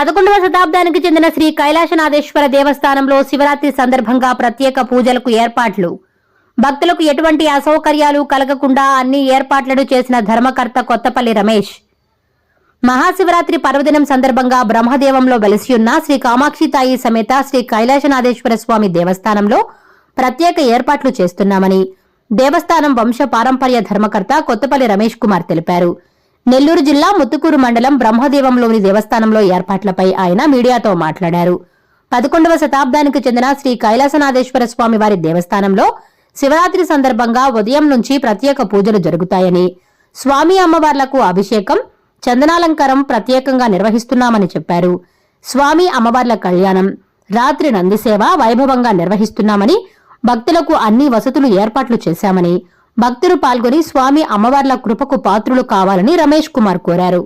పదకొండవ శతాబ్దానికి చెందిన శ్రీ కైలాసనాథేశ్వర దేవస్థానంలో శివరాత్రి సందర్భంగా ప్రత్యేక పూజలకు ఏర్పాట్లు. భక్తులకు ఎటువంటి అసౌకర్యాలు కలగకుండా అన్ని ఏర్పాట్లను చేసిన ధర్మకర్త కొత్తపల్లి రమేష్. మహాశివరాత్రి పర్వదినం సందర్భంగా బ్రహ్మదేవంలో వెలిసి శ్రీ కామాక్షి తాయి సమేత శ్రీ కైలాసనాథేశ్వర స్వామి దేవస్థానంలో ప్రత్యేక ఏర్పాట్లు చేస్తున్నామని దేవస్థానం వంశ పారంపర్య ధర్మకర్త కొత్తపల్లి రమేష్ కుమార్ తెలిపారు. నెల్లూరు జిల్లా ముత్తుకూరు మండలం బ్రహ్మదేవంలోని దేవస్థానంలో ఏర్పాట్లపై ఆయన మీడియాతో మాట్లాడారు. పదకొండవ శతాబ్దానికి చెందిన శ్రీ కైలాసనాథేశ్వర స్వామి వారి దేవస్థానంలో శివరాత్రి సందర్భంగా ఉదయం నుంచి ప్రత్యేక పూజలు జరుగుతాయని స్వామి అమ్మవార్లకు అభిషేకం చందనాలంకారం ప్రత్యేకంగా నిర్వహిస్తున్నామని చెప్పారు. స్వామి అమ్మవార్ల కళ్యాణం రాత్రి నందిసేవ వైభవంగా నిర్వహిస్తున్నామని భక్తులకు అన్ని వసతులు ఏర్పాట్లు చేశామని భక్తులు పాల్గొని స్వామి అమ్మవార్ల కృపకు పాత్రులు కావాలని రమేష్ కుమార్ కోరారు.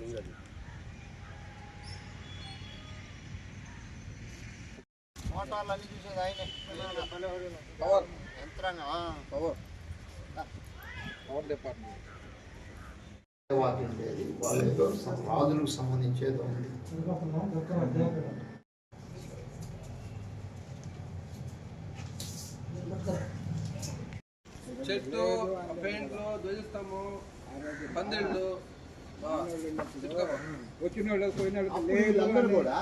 పెట్టిందా హాయ్ మోటార్లు అన్ని చూసేది ఆయనే పవర్ యంత్రాంగం పవర్ పవర్ డిపార్ట్మెంట్ ఉండేది రాజులకు సంబంధించేది ఉంది చెట్టు పెయింట్లు ధ్వజస్తంభం పందిళ్ళు వీళ్ళందరూ కూడా